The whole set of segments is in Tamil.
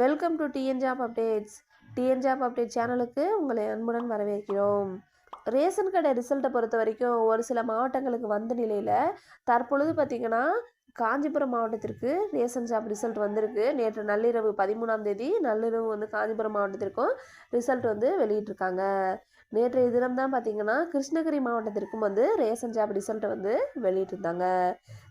Welcome to TN job updates TN job update சேனலுக்கு உங்களை அன்புடன் வரவேற்கிறோம். ரேஷன் கடை ரிசல்ட்டை பொறுத்த வரைக்கும் ஒரு சில மாவட்டங்களுக்கு வந்த நிலையில் தற்பொழுது பார்த்திங்கன்னா காஞ்சிபுரம் மாவட்டத்திற்கு ரேஷன் ஜாப் ரிசல்ட் வந்திருக்கு. நேற்று நள்ளிரவு பதிமூணாம் தேதி நள்ளிரவு வந்து காஞ்சிபுரம் மாவட்டத்திற்கும் ரிசல்ட் வந்து வெளியிட்டிருக்காங்க. நேற்றைய தினம் தான் பார்த்தீங்கன்னா கிருஷ்ணகிரி மாவட்டத்திற்கும் வந்து ரேஷன் ஜாப் ரிசல்ட்டை வந்து வெளியிட்டிருந்தாங்க.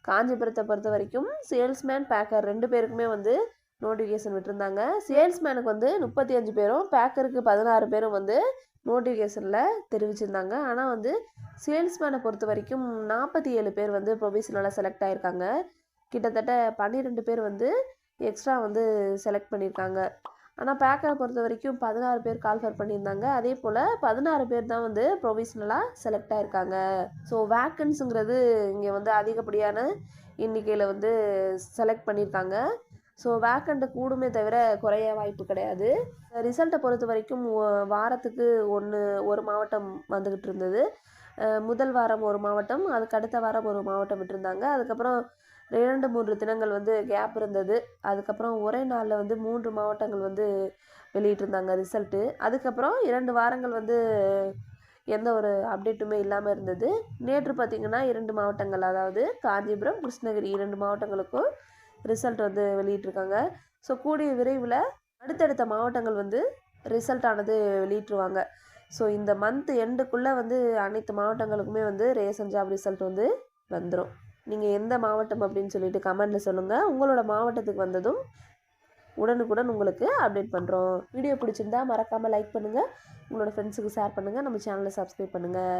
காஞ்சிபுரத்தை பொறுத்த வரைக்கும் சேல்ஸ்மேன் பேக்கர் ரெண்டு பேருக்குமே வந்து நோட்டிஃபிகேஷன் விட்டுருந்தாங்க. சேல்ஸ்மேனுக்கு வந்து முப்பத்தி அஞ்சு பேரும் பேக்கருக்கு பதினாறு பேரும் வந்து நோட்டிஃபிகேஷனில் தெரிவிச்சிருந்தாங்க. ஆனால் வந்து சேல்ஸ்மேனை பொறுத்த வரைக்கும் நாற்பத்தி ஏழு பேர் வந்து ப்ரொஃபஷனலாக செலக்ட் ஆகியிருக்காங்க கிட்டத்தட்ட பன்னிரெண்டு பேர் வந்து எக்ஸ்ட்ரா வந்து செலக்ட் பண்ணியிருக்காங்க. ஆனால் பேக்கரை பொறுத்த வரைக்கும் பதினாறு பேர் கால்ஃபர் பண்ணியிருந்தாங்க. அதே போல் பதினாறு பேர் தான் வந்து ப்ரொவிஷ்னலாக செலக்ட் ஆகிருக்காங்க ஸோ வேக்கன்ஸுங்கிறது இங்கே வந்து அதிகப்படியான எண்ணிக்கையில் வந்து செலக்ட் பண்ணியிருக்காங்க. ஸோ வேக்கண்ட்டு கூடுமே தவிர குறைய வாய்ப்பு கிடையாது. ரிசல்ட்டை பொறுத்த வரைக்கும் வாரத்துக்கு ஒன்று ஒரு மாவட்டம் வந்துக்கிட்டு இருந்தது. முதல் வாரம் ஒரு மாவட்டம் அதுக்கு அடுத்த வாரம் ஒரு மாவட்டம் விட்டுருந்தாங்க. அதுக்கப்புறம் இரண்டு மூன்று தினங்கள் வந்து கேப் இருந்தது. அதுக்கப்புறம் ஒரே நாளில் வந்து மூன்று மாவட்டங்கள் வந்து வெளியிட்டிருந்தாங்க ரிசல்ட்டு அதுக்கப்புறம் இரண்டு வாரங்கள் வந்து எந்த ஒரு அப்டேட்டுமே இல்லாமல் இருந்தது. நேற்று பார்த்திங்கன்னா இரண்டு மாவட்டங்கள் அதாவது காஞ்சிபுரம் கிருஷ்ணகிரி இரண்டு மாவட்டங்களுக்கும் ரிசல்ட் வந்து வெளியிட்டிருக்காங்க. ஸோ கூடிய விரைவில் அடுத்தடுத்த மாவட்டங்கள் வந்து ரிசல்ட் ஆனது வெளியிட்டுருவாங்க. ஸோ இந்த மந்த் எண்டுக்குள்ளே வந்து அனைத்து மாவட்டங்களுக்குமே வந்து ரேசன் ஜாப் ரிசல்ட் வந்து வந்துடும் நீங்கள் எந்த மாவட்டம் அப்படின்னு சொல்லிட்டு கமெண்டில் சொல்லுங்கள் உங்களோட மாவட்டத்துக்கு வந்ததும் உடனுக்குடன் உங்களுக்கு அப்டேட் பண்ணுறோம் வீடியோ பிடிச்சிருந்தா மறக்காமல் லைக் பண்ணுங்கள் உங்களோட ஃப்ரெண்ட்ஸுக்கு ஷேர் பண்ணுங்கள் நம்ம சேனலை சப்ஸ்கிரைப் பண்ணுங்கள்